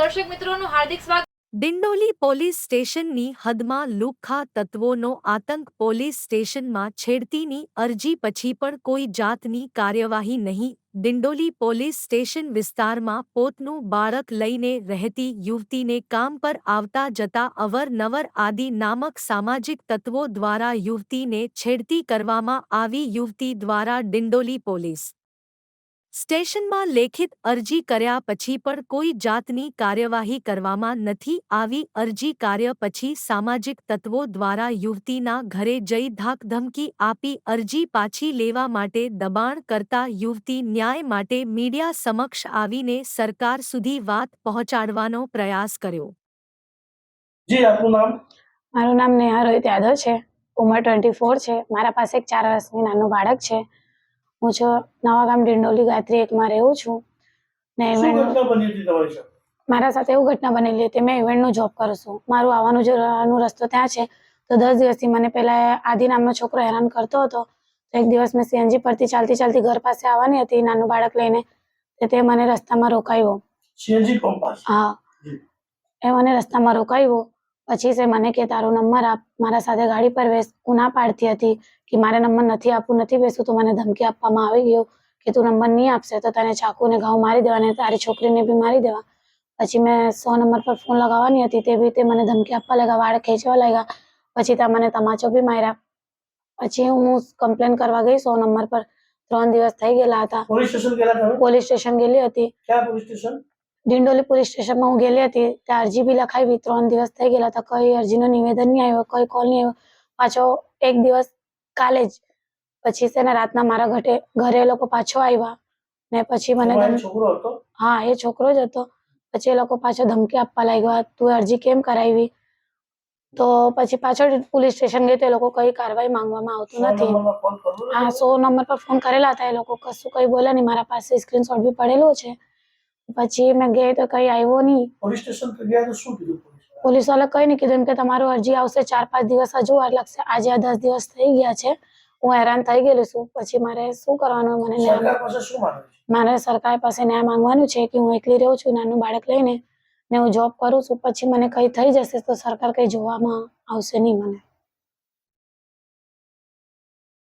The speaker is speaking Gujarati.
દર્શક મિત્રોનું હાર્દિક સ્વાગત. ડિંડોલી પોલીસ સ્ટેશનની હદમાં લુખ્ખા તત્વોનો આતંક પોલીસ સ્ટેશનમાં છેડતીની અરજી પછી પણ કોઈ જાતની કાર્યવાહી નહીં. ડિંડોલી પોલીસ સ્ટેશન વિસ્તારમાં પોતનું બાળક લઈને રહેતી યુવતીને કામ પર આવતા જતા અવરનવર આદિ નામક સામાજિક તત્વો દ્વારા યુવતીને છેડતી કરવામાં આવી યુવતી દ્વારા ડિંડોલી પોલીસ સ્ટેશનમાં લેખિત અરજી કર્યા પછી પણ કોઈ જાતની કાર્યવાહી કરવામાં નથી આવી. અરજી કાર્ય પછી સામાજિક તત્વો દ્વારા યુવતીના ઘરે જઈ ધાકધમકી આપી અરજી પાછી લેવા માટે દબાણ કરતા યુવતી ન્યાય માટે મીડિયા સમક્ષ આવીને સરકાર સુધી વાત પહોંચાડવાનો પ્રયાસ કર્યો. જી આપનું નામ? મારું નામ નેહા રોહિત યાદવ છે. ઉંમર ટ્વેન્ટી ફોર છે. મારા પાસે એક ચાર વર્ષની નાનું બાળક છે. હું છું નવાગામ ડિંડોલી ગાયત્રી એકમાં રહું છું. ને ઇવેન્ટ મારા સાથે એવું ઘટના બનેલી હતી મેં ઇવેન્ટનું જોબ કરું છું. મારું આવવાનું જવાનું રસ્તો ત્યાં છે તો દસ દિવસથી મને પહેલા આદિ નામનો છોકરો હેરાન કરતો હતો. તો એક દિવસ મેં સીએનજી પરથી ચાલતી ચાલતી ઘર પાસે આવવાની હતી નાનું બાળક લઈને. તે મને રસ્તામાં રોકાયો. હા. એ મને રસ્તામાં રોકાયો. પછી છે મને કે તારો નંબર આપ મારા સાથે ગાડી પર બેસ. હું ના પાડતી હતી કે મારે નંબર નથી આપવું નથી બેસવું તો મને ધમકી આપવામાં આવી ગયો કે તું નંબર નહીં આપશે તો તને ચાકુ ને ઘાવ મારી દેવા અને તારી છોકરીને બી મારી દેવા. પછી મેં સો નંબર પર ફોન લગાવવાની હતી તે બી તે મને ધમકી આપવા લાગ્યા વાળ ખેંચવા લાગ્યા. પછી ત્યાં મને તમાચો બી માર્યા. પછી હું કમ્પ્લેન કરવા ગઈ સો નંબર પર. ત્રણ દિવસ થઈ ગયેલા હતા. પોલીસ સ્ટેશન ગયેલા પોલીસ સ્ટેશન ગયેલી હતી. ક્યાં પોલીસ સ્ટેશન? ડિંડોલી પોલીસ સ્ટેશનમાં હું ગયેલી હતી ત્યાં અરજી બી લખાવી ત્રણ દિવસ થઈ ગયેલા હતા કઈ અરજીનો નિવેદન નહીં આવ્યો કઈ કોલ નહીં આવ્યો. પાછો એક દિવસ કાલે જ પછી છે ને રાતના મારા ઘરે ઘરે એ લોકો પાછો આવ્યા. ને પછી મને હા એ છોકરો જ હતો. પછી એ લોકો પાછો ધમકી આપવા લાગ્યા તું અરજી કેમ કરાવી? તો પછી પાછળ પોલીસ સ્ટેશન ગઈ તો એ લોકો કઈ કાર્યવાહી માંગવામાં આવતું નથી. હા સો નંબર પર ફોન કરેલા હતા એ લોકો કશું કઈ બોલ્યા નહીં મારા પાસે સ્ક્રીનશોટ બી પડેલો છે. પછી મેં ગઈ તો કઈ આવ્યો નહીં. પોલીસ સ્ટેશન પર ગયા તો શું કીધું પોલીસવાળા કઈ નહીં કીધું. એમ કે તમારું અરજી આવશે ચાર પાંચ દિવસ હજુ. વાર લાગશે આજે આ દસ દિવસ થઈ ગયા છે. હું હેરાન થઈ ગયેલી છું. પછી મારે શું કરવાનું મને ન્યાય મારે સરકાર પાસે ન્યાય માંગવાનું છે કે હું એકલી રહું છું નાનું બાળક લઈને ને હું જોબ કરું છું. પછી મને કઈ થઈ જશે તો સરકાર કઈ જોવામાં આવશે નહીં મને.